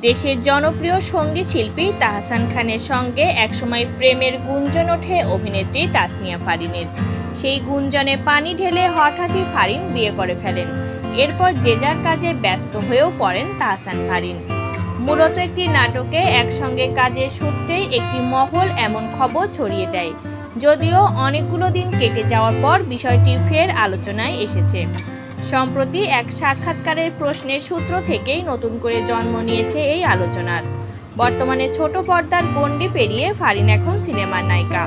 দেশের জনপ্রিয় সংগীত শিল্পী তাহসান খানের সঙ্গে একসময় প্রেমের গুঞ্জন ওঠে অভিনেত্রী তাসনিয়া ফারিনের। সেই গুঞ্জনে পানি ঢেলে হঠাৎই ফারিন বিয়ে করে ফেলেন। এরপর যে যার কাজে ব্যস্ত হয়েও পড়েন তাহসান ফারিন। মূলত একটি নাটকে একসঙ্গে কাজের সূত্রেই একটি মহল এমন খবর ছড়িয়ে দেয়, যদিও অনেকগুলো দিন কেটে যাওয়ার পর বিষয়টি ফের আলোচনায় এসেছে। সম্প্রতি এক সাক্ষাৎকারের প্রশ্নের সূত্র থেকেই নতুন করে জন্ম নিয়েছে এই আলোচনার। বর্তমানে ছোট পর্দার গণ্ডি পেরিয়ে ফারিন এখন সিনেমার নায়িকা।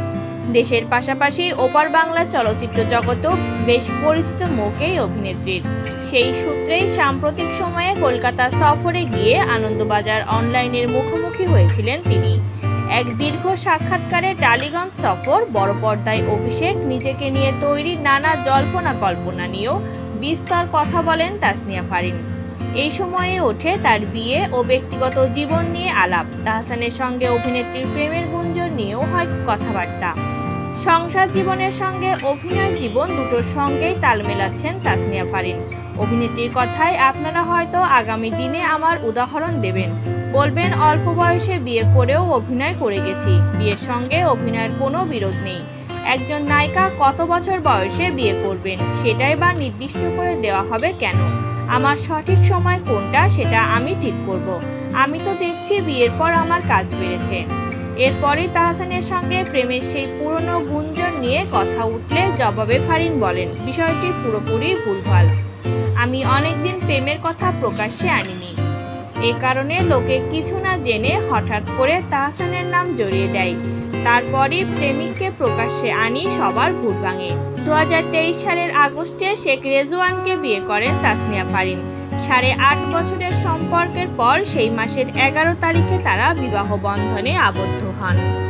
দেশের পাশাপাশি ওপার বাংলা চলচ্চিত্র জগতেও বেশ পরিচিত মুখ এই অভিনেত্রীর। সেই সূত্রেই সাম্প্রতিক সময়ে কলকাতা সফরে গিয়ে আনন্দবাজার অনলাইনের মুখোমুখি হয়েছিলেন তিনি। এক দীর্ঘ সাক্ষাৎকারে টালিগঞ্জ সফর, বড় পর্দায় অভিষেক, নিজেকে নিয়ে তৈরি নানা জল্পনা কল্পনা নিয়েও বিস্তর কথা বলেন তাসনিয়া ফারিন। এই সময়ে ওঠে তার বিয়ে ও ব্যক্তিগত জীবন নিয়ে আলাপ। তাহসানের সঙ্গে অভিনেত্রীর প্রেমের গুঞ্জন নিয়েও হয় কথাবার্তা। সংসার জীবনের সঙ্গে অভিনয় জীবন দুটোর সঙ্গেই তাল মেলাচ্ছেন তাসনিয়া ফারিন। অভিনেত্রীর কথায়, আপনারা হয়তো আগামী দিনে আমার উদাহরণ দেবেন। বলবেন, অল্প বয়সে বিয়ে করেও অভিনয় করে গেছি। বিয়ের সঙ্গে অভিনয়ের কোনো বিরোধ নেই। একজন নায়িকা কত বছর বয়সে বিয়ে করবেন? সেটাই বা নির্দিষ্ট করে দেওয়া হবে কেন? আমার সঠিক সময় কোনটা সেটা আমি ঠিক করব। আমি তো দেখছি বিয়ের পর আমার কাজ বেড়েছে। এরপরই তাহসানের সঙ্গে প্রেমের সেই পুরনো গুঞ্জন নিয়ে কথা উঠলে জবাবে ফারিন বলেন, বিষয়টি পুরোপুরি ভুলভাল। আমি অনেকদিন প্রেমের কথা প্রকাশ্যে আনিনি। এ কারণে লোকে কিছু না জেনে হঠাৎ করে তাহসানের নাম জড়িয়ে দেয়। তারপরই প্রেমিককে প্রকাশ্যে আনি সবার ভূত ভাঙে। দু হাজার তেইশ সালের আগস্টে শেখ রেজওয়ানকে বিয়ে করেন তাসনিয়া ফারিন। সাড়ে আট বছরের সম্পর্কের পর সেই মাসের এগারো তারিখে তারা বিবাহ বন্ধনে আবদ্ধ হন।